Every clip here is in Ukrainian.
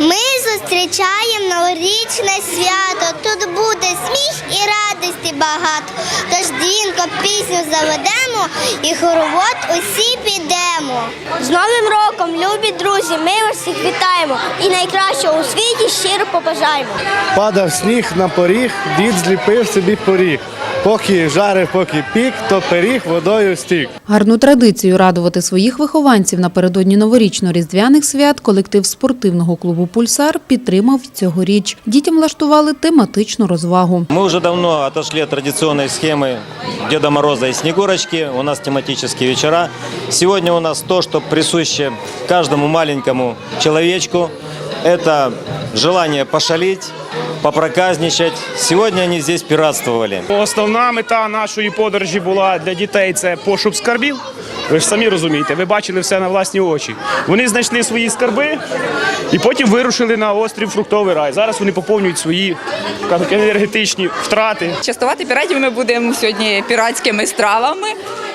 Ми зустрічаємо новорічне свято. Тут буде сміх і радості багато. Тож дзвінко пісню заведемо і хоровод усі підемо. З Новим роком, любі друзі, ми вас всіх вітаємо і найкращого у світі щиро побажаємо. Падав сніг на поріг, дід зліпив собі поріг. Поки жарив, поки пік, то пиріг водою стік. Гарну традицію радувати своїх вихованців напередодні новорічно-різдвяних свят колектив спортивного клубу Пульсар підтримав цьогоріч. Дітям влаштували тематичну розвагу. Мы уже давно отошли от традиционной схемы Деда Мороза и Снегурочки. У нас тематические вечера. Сегодня у нас то, что присуще каждому маленькому человечку. Это желание пошалить, попроказничать. Сегодня они здесь пиратствовали. Основна мета нашої подорожі була для дітей це пошук скарбів. Ви ж самі розумієте, ви бачили все на власні очі. Вони знайшли свої скарби і потім вирушили на острів Фруктовий рай. Зараз вони поповнюють свої енергетичні втрати. Частувати піратів ми будемо сьогодні піратськими стравами,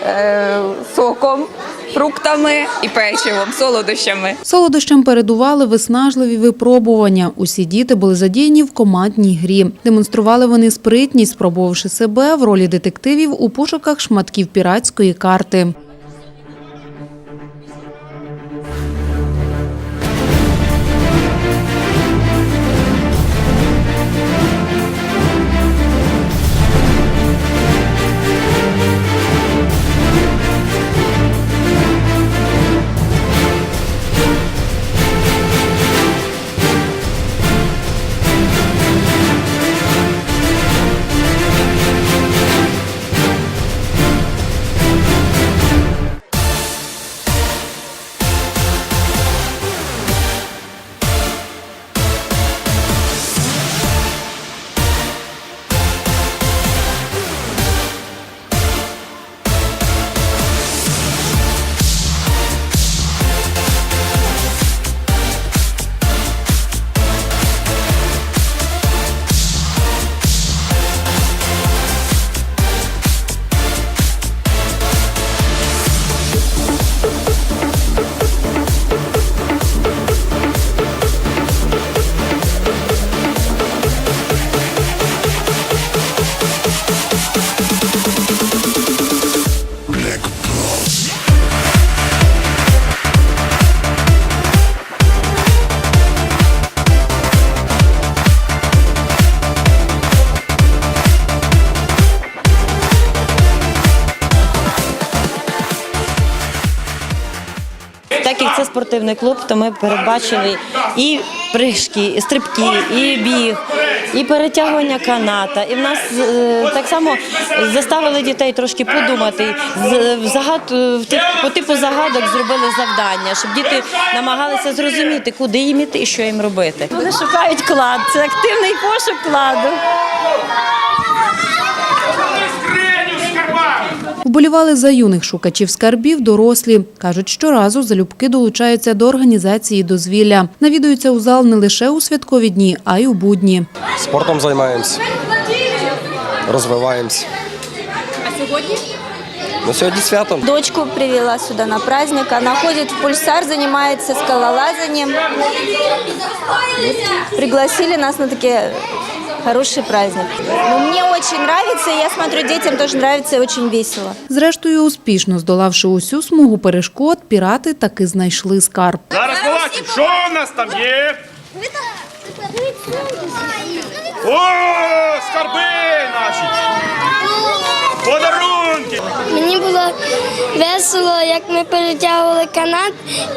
е, соком, фруктами і печивом, солодощами. Солодощам передували виснажливі випробування. Усі діти були задіяні в командній грі. Демонстрували вони спритність, спробувавши себе в ролі детективів у пошуках шматків піратської карти. Так це спортивний клуб, то ми передбачили і прыжки, і стрибки, і біг, і перетягування каната. І в нас е, так само заставили дітей трошки подумати. Загад, по типу загадок зробили завдання, щоб діти намагалися зрозуміти, куди їм іти і що їм робити. Вони шукають клад. Це активний пошук кладу. Вболівали за юних шукачів скарбів дорослі. Кажуть, щоразу залюбки долучаються до організації дозвілля. Навідуються у зал не лише у святкові дні, а й у будні. Спортом займаємось, розвиваємось. А сьогодні? Ну, сьогодні свято. Дочку привела сюда на праздник. Она ходит в пульсар, занимается скалолазанием. Пригласили нас на такие хороший праздник. Но мне очень нравится, я смотрю, детям тоже нравится и очень весело. Зрештою, успішно здолавши усю смугу перешкод, пірати таки знайшли скарб. Зараз побачимо, що в нас там є. О, скарби наші! Подарунки! Мені було весело, як ми перетягували канат,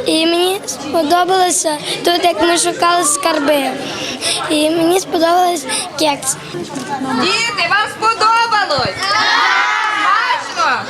і мені сподобалося тут, як ми шукали скарби. І мені сподобалось кекс. Діти, вам сподобалось? Смачно?